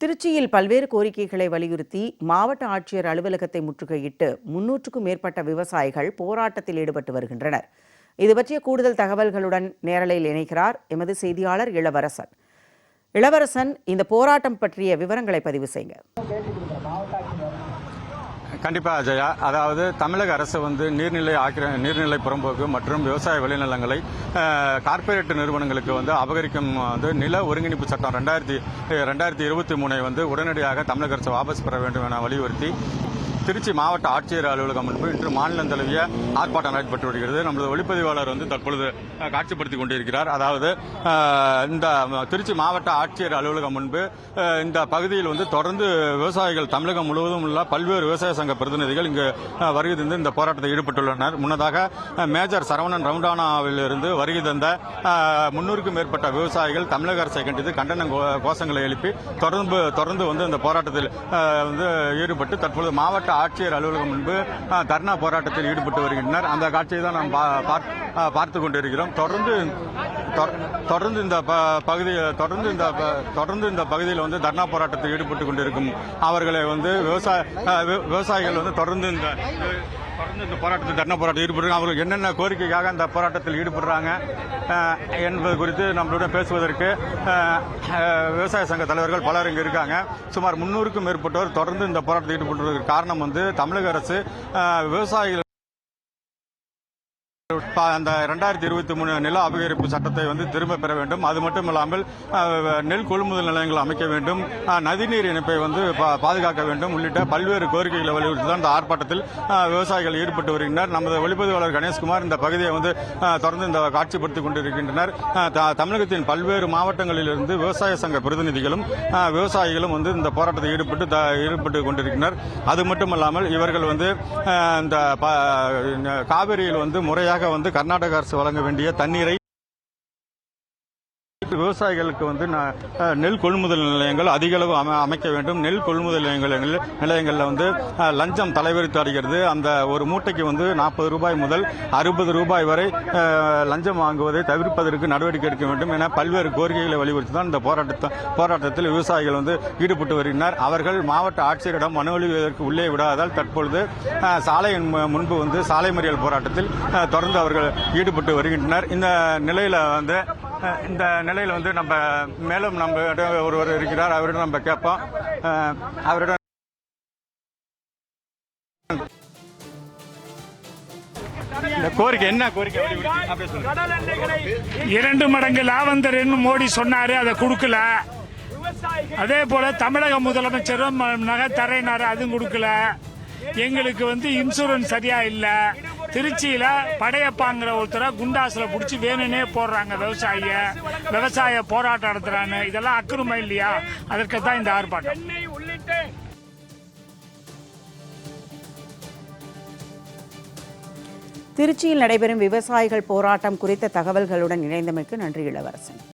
திருச்சியில் பல்வேறு கோரிக்கைகளை வலியுறுத்தி மாவட்ட ஆட்சியர் அலுவலகத்தை முற்றுகையிட்டு முன்னூற்றுக்கும் மேற்பட்ட விவசாயிகள் போராட்டத்தில் ஈடுபட்டு வருகின்றனர். இது பற்றிய கூடுதல் தகவல்களுடன் நேரலையில் இணைகிறார் எமது செய்தியாளர் இளவரசன். இளவரசன் இந்த போராட்டம் பற்றிய விவரங்களை பதிவு செய்யுங்க கண்டிப்பாக அஜயா. அதாவது தமிழக அரசு வந்து நீர்நிலை ஆக்கிர நீர்நிலை புறம்போக்கு மற்றும் விவசாய விளைநிலங்களை அஹ், கார்ப்பரேட் நிறுவனங்களுக்கு வந்து அபகரிக்கும் வந்து நில ஒருங்கிணைப்பு சட்டம் ரெண்டாயிரத்தி ரெண்டாயிரத்தி இருபத்தி மூணை வந்து உடனடியாக தமிழக அரசு வாபஸ் பெற வேண்டும் என வலியுறுத்தி திருச்சி மாவட்ட ஆட்சியர் அலுவலகம் முன்பு இன்று மாநிலம் தழுவிய ஆர்ப்பாட்டம் நடைபெற்று வருகிறது. நமது ஒளிப்பதிவாளர் வந்து தற்பொழுது காட்சிப்படுத்திக் கொண்டிருக்கிறார். அதாவது இந்த திருச்சி மாவட்ட ஆட்சியர் அலுவலகம் முன்பு இந்த பகுதியில் வந்து தொடர்ந்து விவசாயிகள் தமிழகம் முழுவதும் உள்ள பல்வேறு விவசாய சங்க பிரதிநிதிகள் இங்கு வருகை தந்து இந்த போராட்டத்தில் ஈடுபட்டுள்ளனர். முன்னதாக மேஜர் சரவணன் ரவுண்டானாவில் இருந்து வருகை தந்த முன்னூறுக்கும் மேற்பட்ட விவசாயிகள் தமிழக அரசை கண்டித்து கண்டன கோ- கோஷங்களை எழுப்பி தொடர்ந்து தொடர்ந்து வந்து இந்த போராட்டத்தில் வந்து ஈடுபட்டு தற்பொழுது மாவட்ட ஆட்சியர் அலுவலகம் முன்பு தர்ணா போராட்டத்தில் ஈடுபட்டு வருகின்றனர். அந்த காட்சியை தான் நாம் பா- பார்த்து கொண்டிருக்கிறோம். தொடர்ந்து தொ- தொடர்ந்து இந்த ப- தொடர்ந்து இந்த தொடர்ந்து இந்த பகுதியில் வந்து தர்ணா போராட்டத்தில் ஈடுபட்டு கொண்டிருக்கும் அவர்களை வந்து விவசாய விவசாயிகள் வந்து தொடர்ந்து இந்த தொடர்ந்து இந்த போராட்டத்தில் தர்ண போராட்டம் ஈடுபடுறாங்க. அவர்கள் என்னென்ன கோரிக்கைக்காக அந்த போராட்டத்தில் ஈடுபடுறாங்க என்பது குறித்து நம்மளுடன் பேசுவதற்கு விவசாய சங்க தலைவர்கள் பலர் இங்கே இருக்காங்க. சுமார் முன்னூறுக்கும் மேற்பட்டோர் தொடர்ந்து இந்த போராட்டத்தில் ஈடுபட்டுவதற்கு காரணம் வந்து தமிழக அரசு விவசாயிகள் அந்த ரெண்டாயிரத்தி இருபத்தி மூணு நில அபகரிப்பு சட்டத்தை வந்து திரும்ப பெற வேண்டும். அது மட்டும் இல்லாமல் நெல் கொள்முதல் நிலையங்கள் அமைக்க வேண்டும். நதிநீர் இணைப்பை வந்து பா- பாதுகாக்க வேண்டும். உள்ளிட்ட பல்வேறு கோரிக்கைகளை வலியுறுத்தி தான் இந்த ஆர்ப்பாட்டத்தில் விவசாயிகள் ஈடுபட்டு வருகின்றனர். நமது ஒளிப்பதிவாளர் கணேஷ்குமார் இந்த பகுதியை வந்து தொடர்ந்து இந்த காட்சிப்படுத்திக் கொண்டிருக்கின்றனர். த- தமிழகத்தின் பல்வேறு மாவட்டங்களிலிருந்து விவசாய சங்க பிரதிநிதிகளும் விவசாயிகளும் வந்து இந்த போராட்டத்தில் ஈடுபட்டு த- ஈடுபட்டு கொண்டிருக்கின்றனர். அது மட்டுமல்லாமல் இவர்கள் வந்து இந்த காவிரியில் வந்து முறையாக வந்து கர்நாடக அரசு வழங்க வேண்டிய தண்ணீரை விவசாயிகளுக்கு வந்து நெல் கொள்முதல் நிலையங்கள் அதிக அளவு அமைக்க வேண்டும். நெல் கொள்முதல் நிலையங்கள் நிலையங்களில் வந்து லஞ்சம் தலைவரித்து வருகிறது. அந்த ஒரு மூட்டைக்கு வந்து நாற்பது ரூபாய் முதல் அறுபது ரூபாய் வரை லஞ்சம் வாங்குவதை தவிர்ப்பதற்கு நடவடிக்கை எடுக்க வேண்டும் என பல்வேறு கோரிக்கைகளை வலியுறுத்தி தான் இந்த போராட்டத்தை போராட்டத்தில் விவசாயிகள் வந்து ஈடுபட்டு வருகின்றனர். அவர்கள் மாவட்ட ஆட்சியரிடம் மனு அளிவதற்கு உள்ளே விடாததால் தற்பொழுது சாலையின் மு- முன்பு வந்து சாலை மறியல் போராட்டத்தில் தொடர்ந்து அவர்கள் ஈடுபட்டு வருகின்றனர். இந்த நிலையில் வந்து இந்த நிலையில வந்து நம்ம மேலும் நம்ம ஒருவர் இருக்கிறார் அவரிடம் நம்ம கேட்போம். அவரிடம் இந்த கோரிக்கை என்ன கோரிக்கை இரண்டு மடங்கு லாவந்தர்னு மோடி சொன்னாரு அதை கொடுக்கல. அதே போல தமிழக முதலமைச்சரும் நகை தரையினாரு அதுவும் கொடுக்கல. எங்களுக்கு வந்து இன்சூரன்ஸ் சரியா இல்லை. திருச்சியில படையப்பாங்கிற ஒருத்தரை குண்டாஸ்ல புடிச்சு வேணும்னே போடுறாங்க விவசாயிய. விவசாய போராட்டம் நடத்துறான்னு. இதெல்லாம் அக்கிரமம் இல்லையா? அதற்கு தான் இந்த ஆர்ப்பாட்டம். திருச்சியில் நடைபெறும் விவசாயிகள் போராட்டம் குறித்த தகவல்களுடன் இணைந்தமைக்கு நன்றி இளவரசன்.